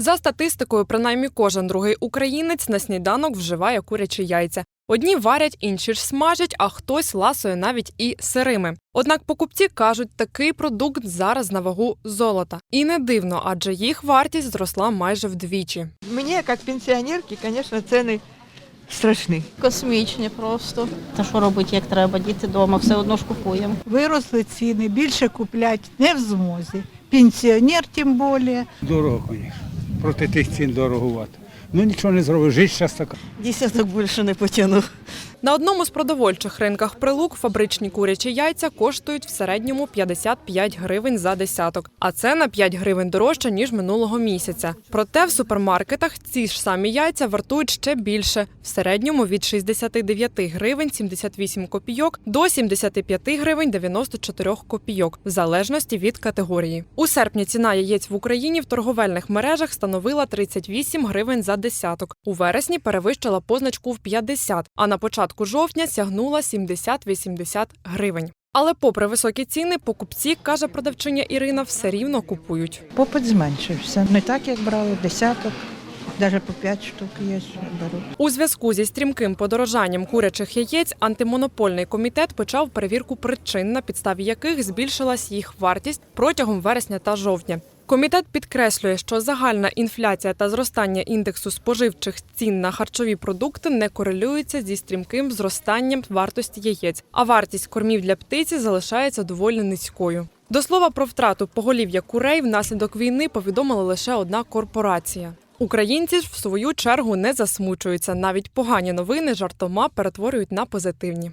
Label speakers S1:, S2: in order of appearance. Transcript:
S1: За статистикою, принаймні кожен другий українець на сніданок вживає курячі яйця. Одні варять, інші ж смажать, а хтось ласує навіть і сирими. Однак покупці кажуть, такий продукт зараз на вагу золота. І не дивно, адже їх вартість зросла майже вдвічі.
S2: Мені, як пенсіонерки, звісно, ціни страшні.
S3: Космічні просто. Та що робити, як треба, діти вдома, все одно ж купуємо.
S4: Виросли ціни, більше куплять не в змозі. Пенсіонер тим більше.
S5: Дорого, звісно. Проти тих цін дорогувати. Ну нічого не зробив, життя зараз така.
S6: Десяток більше не потягну.
S1: На одному з продовольчих ринках прилук фабричні курячі яйця коштують в середньому 55 гривень за десяток, а це на 5 гривень дорожче ніж минулого місяця. Проте в супермаркетах ці ж самі яйця вартують ще більше в середньому від 69 гривень 78 копійок до 75 гривень 94 копійок, в залежності від категорії. У серпні ціна яєць в Україні в торговельних мережах становила 38 гривень за десяток. У вересні перевищила позначку в 50, а на початку жовтня сягнула 70-80 гривень. Але попри високі ціни, покупці, каже продавчиня Ірина, все рівно купують.
S7: Попит зменшився. Не так, як брали, десяток, навіть по п'ять штук є, що беруть.
S1: У зв'язку зі стрімким подорожанням курячих яєць антимонопольний комітет почав перевірку причин, на підставі яких збільшилась їх вартість протягом вересня та жовтня. Комітет підкреслює, що загальна інфляція та зростання індексу споживчих цін на харчові продукти не корелюються зі стрімким зростанням вартості яєць, а вартість кормів для птиці залишається доволі низькою. До слова про втрату поголів'я курей внаслідок війни повідомила лише одна корпорація. Українці ж в свою чергу не засмучуються. Навіть погані новини жартома перетворюють на позитивні.